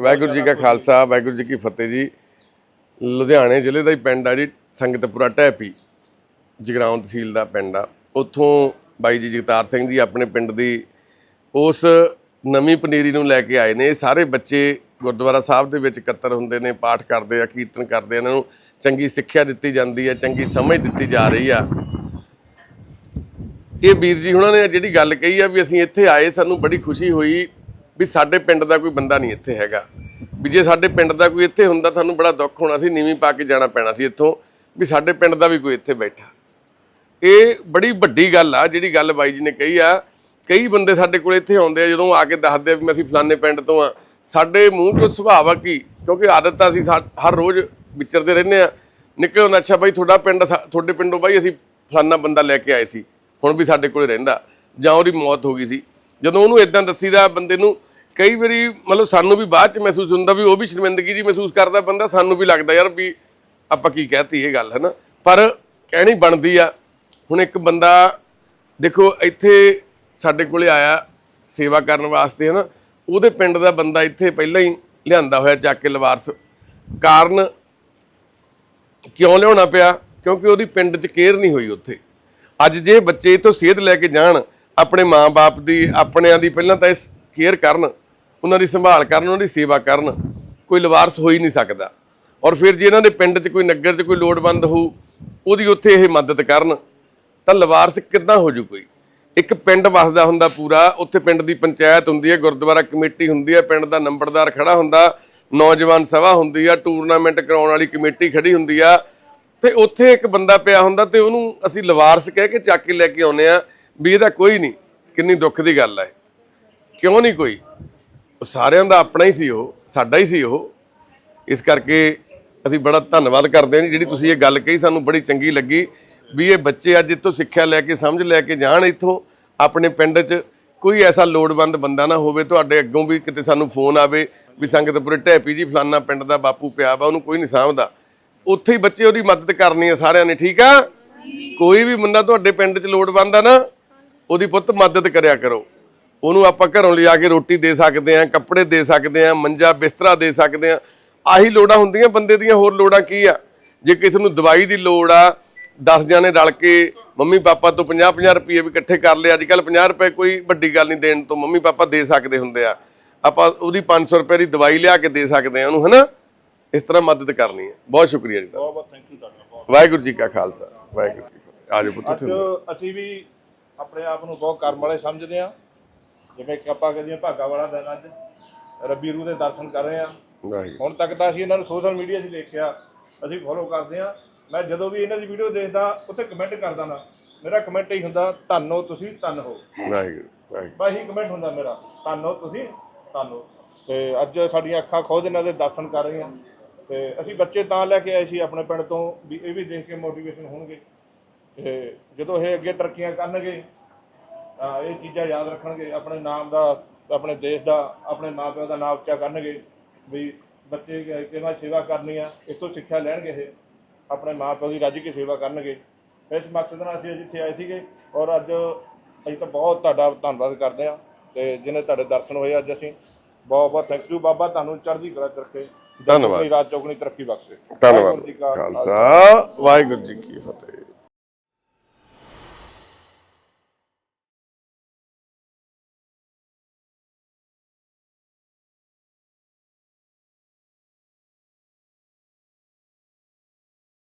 ਵਾਹਿਗੁਰੂ ਜੀ ਕਾ ਖਾਲਸਾ, ਵਾਹਿਗੁਰੂ ਜੀ ਕੀ ਫਤਿਹ ਜੀ। ਲੁਧਿਆਣੇ ਜ਼ਿਲ੍ਹੇ ਦਾ ਹੀ ਪਿੰਡ ਆ ਜੀ, ਸੰਗਤਪੁਰਾ ਢੈਪੀ ਜਗਰਾਉਂ ਤਹਿਸੀਲ ਦਾ ਪਿੰਡ ਆ। ਉੱਥੋਂ ਬਾਈ ਜੀ ਜਗਤਾਰ ਸਿੰਘ ਜੀ ਆਪਣੇ ਪਿੰਡ ਦੀ ਉਸ ਨਵੀਂ ਪਨੀਰੀ ਨੂੰ ਲੈ ਕੇ ਆਏ ਨੇ। ਇਹ ਸਾਰੇ ਬੱਚੇ ਗੁਰਦੁਆਰਾ ਸਾਹਿਬ ਦੇ ਵਿੱਚ ਇਕੱਤਰ ਹੁੰਦੇ ਨੇ, ਪਾਠ ਕਰਦੇ ਆ, ਕੀਰਤਨ ਕਰਦੇ ਆ। ਇਹਨਾਂ ਨੂੰ ਚੰਗੀ ਸਿੱਖਿਆ ਦਿੱਤੀ ਜਾਂਦੀ ਹੈ ਚੰਗੀ ਸਮਝ ਦਿੱਤੀ ਜਾ ਰਹੀ ਆ। ਇਹ ਵੀਰ ਜੀ ਉਹਨਾਂ ਨੇ ਜਿਹੜੀ ਗੱਲ ਕਹੀ ਆ ਵੀ ਅਸੀਂ ਇੱਥੇ ਆਏ, ਸਾਨੂੰ ਬੜੀ ਖੁਸ਼ੀ ਹੋਈ ਵੀ ਸਾਡੇ ਪਿੰਡ ਦਾ ਕੋਈ ਬੰਦਾ ਨਹੀਂ ਇੱਥੇ ਹੈਗਾ। ਵੀ ਜੇ ਸਾਡੇ ਪਿੰਡ ਦਾ ਕੋਈ ਇੱਥੇ ਹੁੰਦਾ, ਸਾਨੂੰ ਬੜਾ ਦੁੱਖ ਹੋਣਾ ਸੀ, ਨੀਵੀਂ ਪਾ ਕੇ ਜਾਣਾ ਪੈਣਾ ਸੀ ਇੱਥੋਂ, ਵੀ ਸਾਡੇ ਪਿੰਡ ਦਾ ਵੀ ਕੋਈ ਇੱਥੇ ਬੈਠਾ। ਇਹ ਬੜੀ ਵੱਡੀ ਗੱਲ ਆ, ਜਿਹੜੀ ਗੱਲ ਬਾਈ ਜੀ ਨੇ ਕਹੀ ਆ, ਕਈ ਬੰਦੇ ਸਾਡੇ ਕੋਲ ਇੱਥੇ ਆਉਂਦੇ ਆ, ਜਦੋਂ ਆ ਕੇ ਦੱਸਦੇ ਆ ਵੀ ਅਸੀਂ ਫਲਾਣੇ ਪਿੰਡ ਤੋਂ ਆ। ਸਾਡੇ ਮੂੰਹ ਤੋਂ ਸੁਭਾਅ ਹੀ ਕਿਉਂਕਿ ਆਦਤ ਤਾਂ ਅਸੀਂ ਸਾ- ਹਰ ਰੋਜ਼ ਵਿਚਰਦੇ ਰਹਿੰਦੇ ਆ। ਨਿਕਲੋ ਨਾ ਅੱਛਾ ਬਾਈ, ਤੁਹਾਡਾ ਪਿੰਡ ਸਾ- ਤੁਹਾਡੇ ਪਿੰਡੋਂ ਬਾਈ ਅਸੀਂ ਫਲਾਣਾ ਬੰਦਾ ਲੈ ਕੇ ਆਏ ਸੀ, ਹੁਣ ਵੀ ਸਾਡੇ ਕੋਲ ਰਹਿੰਦਾ। ਜਾਂ ਉਹਦੀ ਮੌਤ ਹੋ ਗਈ ਸੀ। ਜਦੋਂ ਉਹਨੂੰ ਇਦਾਂ ਦੱਸੀਦਾ ਬੰਦੇ ਨੂੰ ਕਈ ਵਾਰੀ ਮਤਲਬ ਸਾਨੂੰ ਵੀ ਬਾਅਦ ਚ ਮਹਿਸੂਸ ਹੁੰਦਾ ਵੀ ਉਹ ਵੀ ਸ਼ਰਮਿੰਦਗੀ ਜੀ ਮਹਿਸੂਸ ਕਰਦਾ ਬੰਦਾ, ਸਾਨੂੰ ਵੀ ਲੱਗਦਾ ਯਾਰ ਵੀ ਆਪਾਂ ਕੀ ਕਹਿਤੀ ਇਹ ਗੱਲ ਹੈ ਨਾ ਪਰ ਕਹਿਣੀ ਬਣਦੀ ਆ। ਹੁਣ ਇੱਕ ਬੰਦਾ, ਦੇਖੋ, ਇੱਥੇ ਸਾਡੇ ਕੋਲੇ ਆਇਆ ਸੇਵਾ ਕਰਨ ਵਾਸਤੇ ਹੈ ਨਾ ਉਹਦੇ ਪਿੰਡ ਦਾ ਬੰਦਾ ਇੱਥੇ ਪਹਿਲਾਂ ਹੀ ਲਿਆਂਦਾ ਹੋਇਆ ਚੱਕ ਕੇ ਲਵਾਰਸ। ਕਾਰਨ ਕਿਉਂ ਲਿਆਉਣਾ ਪਿਆ? ਕਿਉਂਕਿ ਉਹਦੀ ਪਿੰਡ 'ਚ ਕੇਅਰ ਨਹੀਂ ਹੋਈ ਉੱਥੇ। ਅੱਜ ਜੇ ਬੱਚੇ ਇਥੋਂ ਸੇਧ ਲੈ ਕੇ ਜਾਣ, ਆਪਣੇ ਮਾਂ-ਬਾਪ ਦੀ, ਆਪਣਿਆਂ ਦੀ ਪਹਿਲਾਂ ਤਾਂ ਇਸ ਕੇਅਰ ਕਰਨ ਉਹਨਾਂ ਦੀ ਸੰਭਾਲ ਕਰਨ, ਉਹਨਾਂ ਦੀ ਸੇਵਾ ਕਰਨ, ਕੋਈ ਲਵਾਰਸ ਹੋ ਹੀ ਨਹੀਂ ਸਕਦਾ। ਔਰ ਫਿਰ ਜੇ ਇਹਨਾਂ ਦੇ ਪਿੰਡ 'ਚ ਕੋਈ ਨਗਰ 'ਚ ਕੋਈ ਲੋੜਵੰਦ ਹੋਊ, ਉਹਦੀ ਉੱਥੇ ਇਹ ਮਦਦ ਕਰਨ, ਤਾਂ ਲਵਾਰਸ ਕਿੱਦਾਂ ਹੋ ਜੂ ਕੋਈ? ਇੱਕ ਪਿੰਡ ਵਸਦਾ ਹੁੰਦਾ ਪੂਰਾ, ਉੱਥੇ ਪਿੰਡ ਦੀ ਪੰਚਾਇਤ ਹੁੰਦੀ ਹੈ, ਗੁਰਦੁਆਰਾ ਕਮੇਟੀ ਹੁੰਦੀ ਹੈ, ਪਿੰਡ ਦਾ ਨੰਬਰਦਾਰ ਖੜਾ ਹੁੰਦਾ, ਨੌਜਵਾਨ ਸਭਾ ਹੁੰਦੀ ਆ, ਟੂਰਨਾਮੈਂਟ ਕਰਾਉਣ ਵਾਲੀ ਕਮੇਟੀ ਖੜੀ ਹੁੰਦੀ ਆ, ਤੇ ਉੱਥੇ ਇੱਕ ਬੰਦਾ ਪਿਆ ਹੁੰਦਾ ਤੇ ਉਹਨੂੰ ਅਸੀਂ ਲਵਾਰਸ ਕਹਿ ਕੇ ਚੱਕ ਕੇ ਲੈ ਕੇ ਆਉਨੇ ਆ ਵੀ ਇਹਦਾ ਕੋਈ ਨਹੀਂ, ਕਿੰਨੀ ਦੁੱਖ ਦੀ ਗੱਲ ਹੈ ਕਿਉਂ ਨਹੀਂ ਕੋਈ? ਸਾਰਿਆਂ ਦਾ ਆਪਣਾ ਹੀ ਸੀ ਉਹ ਸਾਡਾ ਹੀ ਸੀ ਉਹ। ਇਸ ਕਰਕੇ ਅਸੀਂ ਬੜਾ ਧੰਨਵਾਦ ਕਰਦੇ ਹਾਂ ਜੀ ਜਿਹੜੀ ਤੁਸੀਂ ਇਹ ਗੱਲ ਕਹੀ ਸਾਨੂੰ ਬੜੀ ਚੰਗੀ ਲੱਗੀ ਵੀ ਇਹ ਬੱਚੇ ਅੱਜ ਇੱਥੋਂ ਸਿੱਖਿਆ ਲੈ ਕੇ ਸਮਝ ਲੈ ਕੇ ਜਾਣ ਇੱਥੋਂ ਆਪਣੇ ਪਿੰਡ 'ਚ ਕੋਈ ਐਸਾ ਲੋੜਵੰਦ ਬੰਦਾ ਨਾ ਹੋਵੇ ਤੁਹਾਡੇ ਅੱਗੋਂ ਵੀ ਕਿਤੇ ਸਾਨੂੰ ਫੋਨ ਆਵੇ ਵੀ ਸੰਗਤਪੁਰੇ ਢੈਪੀ ਜੀ ਫਲਾਨਾ ਪਿੰਡ ਦਾ ਬਾਪੂ ਪਿਆ ਵਾ ਉਹਨੂੰ ਕੋਈ ਨਹੀਂ ਸਾਂਭਦਾ। ਉੱਥੇ ਹੀ ਬੱਚੇ ਉਹਦੀ ਮਦਦ ਕਰਨੀ ਆ ਸਾਰਿਆਂ ਨੇ ਠੀਕ ਆ? ਕੋਈ ਵੀ ਮੁੰਡਾ ਤੁਹਾਡੇ ਪਿੰਡ 'ਚ ਲੋੜਵੰਦ ਆ ਨਾ ਉਹਦੀ ਪੁੱਤ ਮਦਦ ਕਰਿਆ ਕਰੋ। ਉਹਨੂੰ ਆਪਾਂ ਘਰੋਂ ਲਿਜਾ ਕੇ ਰੋਟੀ ਦੇ ਸਕਦੇ ਆ ਕੱਪੜੇ ਦੇ ਸਕਦੇ ਆ ਮੰਜਾ ਬਿਸਤਰਾ ਦੇ ਸਕਦੇ ਆ ਆਹੀ ਲੋੜਾਂ ਹੁੰਦੀਆਂ ਬੰਦੇ ਦੀਆਂ ਹੋਰ ਲੋੜਾਂ ਕੀ ਆ? ਜੇ ਕਿਸੇ ਨੂੰ ਦਵਾਈ ਦੀ ਲੋੜ ਆ 10 ਜਾਣੇ ਰਲ ਕੇ ਮੰਮੀ ਪਾਪਾ ਤੋਂ 50 50 ਰੁਪਏ ਵੀ ਇਕੱਠੇ ਕਰ ਲਏ ਅੱਜ ਕੱਲ 50 ਰੁਪਏ ਕੋਈ ਵੱਡੀ ਗੱਲ ਨਹੀਂ ਦੇਣ ਤੋਂ ਮੰਮੀ ਪਾਪਾ ਦੇ ਸਕਦੇ ਹੁੰਦੇ ਆ। ਆਪਾਂ ਉਹਦੀ 500 ਰੁਪਏ ਦੀ ਦਵਾਈ ਲਿਆ ਕੇ ਦੇ ਸਕਦੇ ਆ ਉਹਨੂੰ ਹਨਾ? ਇਸ ਤਰ੍ਹਾਂ ਮਦਦ ਕਰਨੀ ਹੈ ਬਹੁਤ ਸ਼ੁਕਰੀਆ ਜੀ ਬਹੁਤ ਬਹੁਤ ਥੈਂਕ ਯੂ ਤੁਹਾਡਾ ਵਾਹਿਗੁਰੂ ਜੀ ਕਾ ਖਾਲਸਾ ਵਾਹਿਗੁਰੂ ਜੀ ਆਜੋ ਪੁੱਤ ਅਸੀਂ ਵੀ ਆਪਣੇ ਆਪ ਨੂੰ ਬਹੁਤ ਕਰਮ ਵਾਲੇ ਸਮਝਦੇ ਹਾਂ। ਜਿਵੇਂ ਕਿ ਆਪਾਂ ਕਹਿੰਦੇ ਹਾਂ ਭਾਗਾ ਵਾਲਾ ਦਿਨ ਅੱਜ ਰੱਬੀ ਰੂਹ ਦੇ ਦਰਸ਼ਨ ਕਰ ਰਹੇ ਹਾਂ ਵਾਹਿਗੁਰੂ। ਹੁਣ ਤੱਕ ਤਾਂ ਅਸੀਂ ਇਹਨਾਂ ਨੂੰ ਸੋਸ਼ਲ ਮੀਡੀਆ 'ਤੇ ਦੇਖਿਆ ਅਸੀਂ ਫੋਲੋ ਕਰਦੇ ਹਾਂ ਮੈਂ ਜਦੋਂ ਵੀ ਇਹਨਾਂ ਦੀ ਵੀਡੀਓ ਦੇਖਦਾ ਉੱਥੇ ਕਮੈਂਟ ਕਰਦਾ ਨਾ ਮੇਰਾ ਕਮੈਂਟ ਹੀ ਹੁੰਦਾ ਧੰਨੋ ਤੁਸੀਂ ਧੰਨ ਹੋ। ਵਾਹਿਗੁਰੂ ਵਾਹਿਗੁਰੂ। ਬਸ ਇਹੀ ਕਮੈਂਟ ਹੁੰਦਾ ਮੇਰਾ ਧੰਨੋ ਤੁਸੀਂ ਧੰਨੋ ਤੇ ਅੱਜ ਸਾਡੀਆਂ ਅੱਖਾਂ ਖੁਦ ਇਹਨਾਂ ਦੇ ਦਰਸ਼ਨ ਕਰ ਰਹੀਆਂ। ਤੇ ਅਸੀਂ ਬੱਚੇ ਤਾਂ ਲੈ ਕੇ ਆਏ ਸੀ ਆਪਣੇ ਪਿੰਡ ਤੋਂ ਵੀ ਇਹ ਵੀ ਦੇਖ ਕੇ ਮੋਟੀਵੇਸ਼ਨ ਹੋਣਗੇ। ਤੇ ਜਦੋਂ ਇਹ ਅੱਗੇ ਤਰੱਕੀਆਂ ਕਰਨਗੇ ਇਹ ਚੀਜ਼ਾਂ ਯਾਦ ਰੱਖਣਗੇ ਆਪਣੇ ਨਾਮ ਦਾ ਆਪਣੇ ਦੇਸ਼ ਦਾ ਆਪਣੇ ਮਾਪਿਆਂ ਦਾ ਨਾਮ ਉੱਚਾ ਕਰਨਗੇ ਵੀ ਬੱਚੇ ਕਿਵੇਂ ਸੇਵਾ ਕਰਨੀ ਆ ਇਸ ਤੋਂ ਸਿੱਖਿਆ ਲੈਣਗੇ ਇਹ ਆਪਣੇ ਮਾਪਿਆਂ ਦੀ ਰੱਜ ਕੇ ਸੇਵਾ ਕਰਨਗੇ। ਇਸ ਮਕਸਦ ਨਾਲ ਅਸੀਂ ਅੱਜ ਇੱਥੇ ਆਏ ਸੀਗੇ ਔਰ ਅੱਜ ਅਸੀਂ ਤਾਂ ਬਹੁਤ ਤੁਹਾਡਾ ਧੰਨਵਾਦ ਕਰਦੇ ਹਾਂ ਤੇ ਜਿਹਨੇ ਤੁਹਾਡੇ ਦਰਸ਼ਨ ਹੋਏ ਅੱਜ ਅਸੀਂ ਬਹੁਤ ਬਹੁਤ ਥੈਂਕ ਯੂ ਬਾਬਾ ਤੁਹਾਨੂੰ ਚੜ੍ਹਦੀ ਕਲਾ ਚ ਰੱਖੇ ਧੰਨਵਾਦ। ਰਾਤ ਚੌਗਣੀ ਤਰੱਕੀ ਬਖਸ਼ੇ। ਧੰਨਵਾਦ। ਖਾਲਸਾ। ਵਾਹਿਗੁਰੂ ਜੀ ਕੀ ਫਤਿਹ।